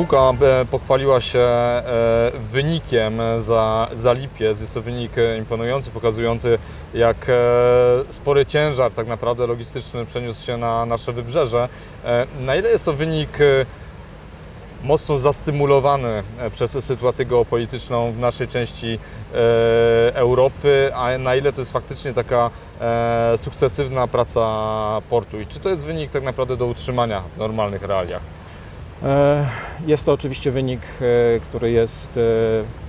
Spółka e, pochwaliła się e, wynikiem za, za lipiec. Jest to wynik e, imponujący, pokazujący jak spory ciężar tak naprawdę logistyczny przeniósł się na nasze wybrzeże. Na ile jest to wynik mocno zastymulowany przez sytuację geopolityczną w naszej części Europy, a na ile to jest faktycznie taka sukcesywna praca portu i czy to jest wynik tak naprawdę do utrzymania w normalnych realiach? E, Jest to oczywiście wynik, e, który jest e,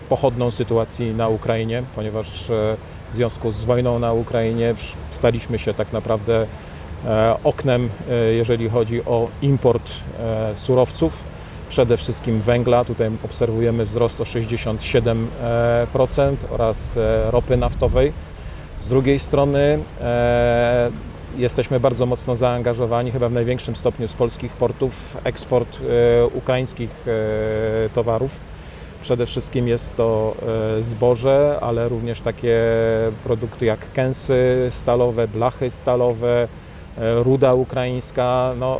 pochodną sytuacji na Ukrainie, ponieważ w związku z wojną na Ukrainie staliśmy się tak naprawdę oknem, jeżeli chodzi o import surowców, przede wszystkim węgla. Tutaj obserwujemy wzrost o 67% oraz ropy naftowej. Z drugiej strony jesteśmy bardzo mocno zaangażowani, chyba w największym stopniu z polskich portów, w eksport e, ukraińskich e, towarów. Przede wszystkim jest to e, zboże, ale również takie produkty jak kęsy stalowe, blachy stalowe, ruda ukraińska. No,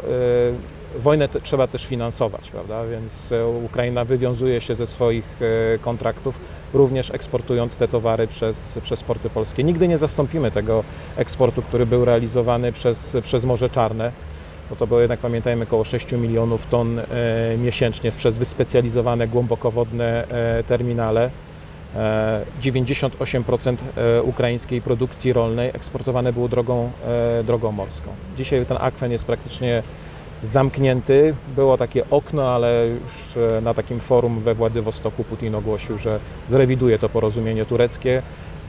wojnę trzeba też finansować, prawda? Więc Ukraina wywiązuje się ze swoich kontraktów, również eksportując te towary przez, przez porty polskie. Nigdy nie zastąpimy tego eksportu, który był realizowany przez, przez Morze Czarne, bo to było jednak, pamiętajmy, około 6 milionów ton e, miesięcznie przez wyspecjalizowane głębokowodne e, terminale. E, 98% e, ukraińskiej produkcji rolnej eksportowane było drogą, e, drogą morską. Dzisiaj ten akwen jest praktycznie zamknięty. Było takie okno, ale już e, na takim forum we Władywostoku Putin ogłosił, że zrewiduje to porozumienie tureckie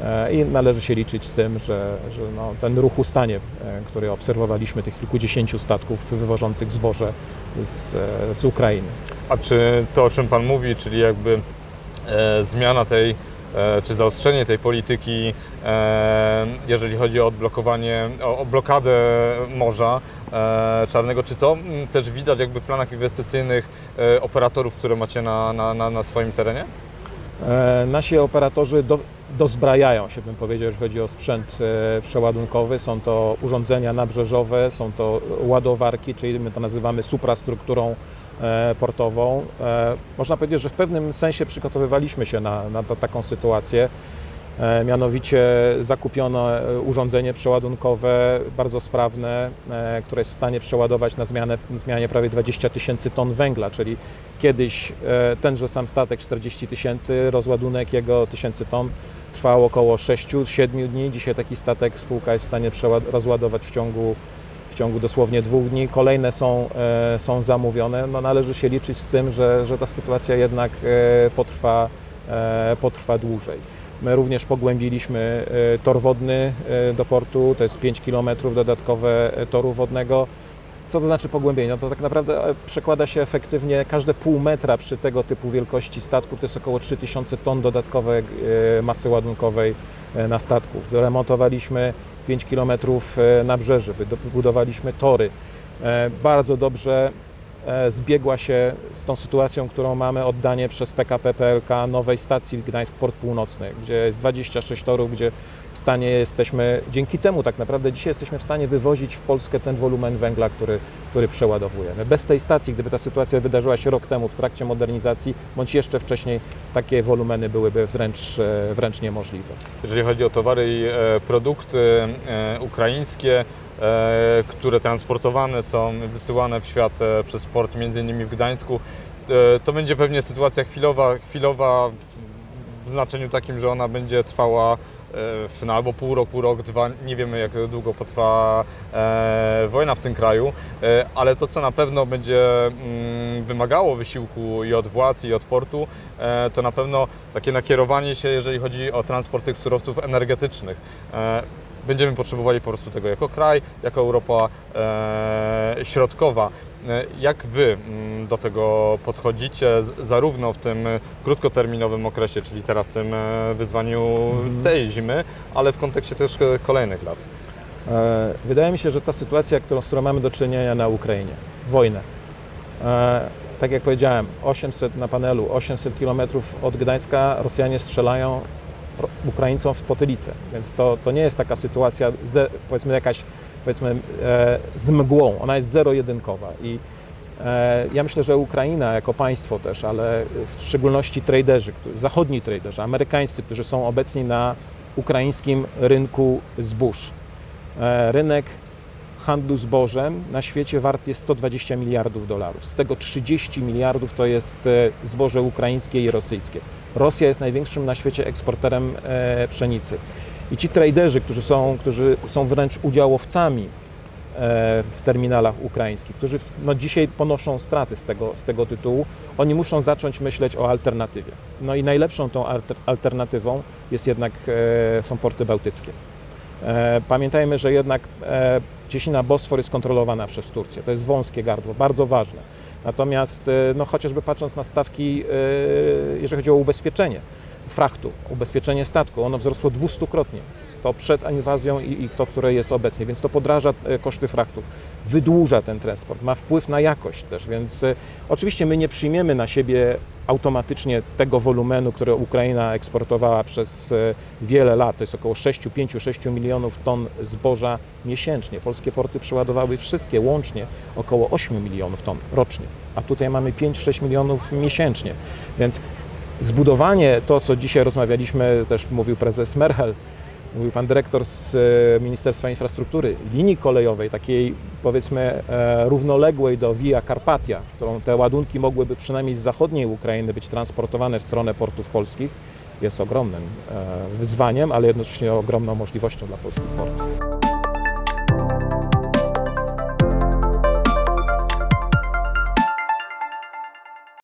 e, i należy się liczyć z tym, że, że no, ten ruch ustanie, e, który obserwowaliśmy, tych kilkudziesięciu statków wywożących zboże z, z Ukrainy. A czy to, o czym Pan mówi, czyli jakby e, zmiana tej, czy zaostrzenie tej polityki, jeżeli chodzi o odblokowanie, o, blokadę Morza Czarnego, czy to mm, też widać jakby w planach inwestycyjnych e, operatorów, które macie na, na, na, swoim terenie? E, Nasi operatorzy do, dozbrajają się, bym powiedział, jeżeli chodzi o sprzęt e, przeładunkowy. Są to urządzenia nabrzeżowe, są to ładowarki, czyli my to nazywamy suprastrukturą e, portową. E, Można powiedzieć, że w pewnym sensie przygotowywaliśmy się na, na ta- taką sytuację. E, Mianowicie zakupiono e, urządzenie przeładunkowe bardzo sprawne, e, które jest w stanie przeładować na zmianę, zmianie prawie 20 tysięcy ton węgla, czyli kiedyś tenże sam statek 40 tysięcy, rozładunek jego tysięcy ton trwał około 6-7 dni. Dzisiaj taki statek spółka jest w stanie rozładować w ciągu, w ciągu dosłownie dwóch dni. Kolejne są, są zamówione. No, należy się liczyć z tym, że, że ta sytuacja jednak potrwa, potrwa dłużej. My również pogłębiliśmy e, tor wodny e, do portu, to jest 5 km dodatkowe e, toru wodnego. Co to znaczy pogłębienie? No to tak naprawdę przekłada się efektywnie każde pół metra przy tego typu wielkości statków, to jest około 3000 ton dodatkowej masy ładunkowej na statku. Wyremontowaliśmy 5 km nabrzeży, wybudowaliśmy tory. Bardzo dobrze zbiegła się z tą sytuacją, którą mamy oddanie przez PKP PLK nowej stacji Gdańsk Port Północny, gdzie jest 26 torów, gdzie w stanie jesteśmy, dzięki temu tak naprawdę dzisiaj jesteśmy w stanie wywozić w Polskę ten wolumen węgla, który, który przeładowujemy. Bez tej stacji, gdyby ta sytuacja wydarzyła się rok temu w trakcie modernizacji, bądź jeszcze wcześniej, takie wolumeny byłyby wręcz, e, wręcz niemożliwe. Jeżeli chodzi o towary i e, produkty e, ukraińskie, e, które transportowane są, wysyłane w świat e, przez port, między innymi w Gdańsku, e, to będzie pewnie sytuacja chwilowa, chwilowa w, znaczeniu takim, że ona będzie trwała e, no, albo pół roku, rok, dwa, nie wiemy jak długo potrwa e, wojna w tym kraju, e, ale to co na pewno będzie mm, wymagało wysiłku i od władz i od portu, e, to na pewno takie nakierowanie się, jeżeli chodzi o transport tych surowców energetycznych. E, Będziemy potrzebowali po prostu tego jako kraj, jako Europa e, środkowa. E, Jak Wy mm, do tego podchodzicie, zarówno w tym krótkoterminowym okresie, czyli teraz w tym e, wyzwaniu tej zimy, ale w kontekście też kolejnych lat? Wydaje mi się, że ta sytuacja, którą, z którą mamy do czynienia na Ukrainie, wojnę, tak jak powiedziałem, 800 na panelu, 800 km od Gdańska Rosjanie strzelają Ukraińcom w potylicę, więc to, to nie jest taka sytuacja, ze, powiedzmy jakaś powiedzmy e, z mgłą, ona jest zero-jedynkowa i E, Ja myślę, że Ukraina jako państwo też, ale w szczególności traderzy, którzy- zachodni traderzy, amerykańscy, którzy są obecni na ukraińskim rynku zbóż. E, Rynek handlu zbożem na świecie wart jest 120 miliardów dolarów. Z tego 30 miliardów to jest e, zboże ukraińskie i rosyjskie. Rosja jest największym na świecie eksporterem e, pszenicy. I ci traderzy, którzy są, którzy są wręcz udziałowcami e, w terminalach ukraińskich, którzy no, dzisiaj ponoszą straty z tego, z tego tytułu, oni muszą zacząć myśleć o alternatywie. No i najlepszą tą alter, alternatywą jest jednak, e, są porty bałtyckie. Pamiętajmy, że jednak Ciesina Bosfor jest kontrolowana przez Turcję. To jest wąskie gardło, bardzo ważne. Natomiast e, no, chociażby patrząc na stawki, e, jeżeli chodzi o ubezpieczenie frachtu, ubezpieczenie statku, ono wzrosło dwustukrotnie. To przed inwazją i, i to, które jest obecnie, więc to podraża e, koszty frachtu, wydłuża ten transport, ma wpływ na jakość też, więc e, oczywiście my nie przyjmiemy na siebie automatycznie tego wolumenu, które Ukraina eksportowała przez e, wiele lat, to jest około 6, 5, 6 milionów ton zboża miesięcznie. Polskie porty przeładowały wszystkie łącznie około 8 milionów ton rocznie, a tutaj mamy 5-6 milionów miesięcznie, więc zbudowanie to, co dzisiaj rozmawialiśmy, też mówił prezes Merchel, mówił pan dyrektor z e, Ministerstwa Infrastruktury, linii kolejowej, takiej powiedzmy e, równoległej do Via Carpatia, którą te ładunki mogłyby przynajmniej z zachodniej Ukrainy być transportowane w stronę portów polskich, jest ogromnym e, wyzwaniem, ale jednocześnie ogromną możliwością dla polskich portów.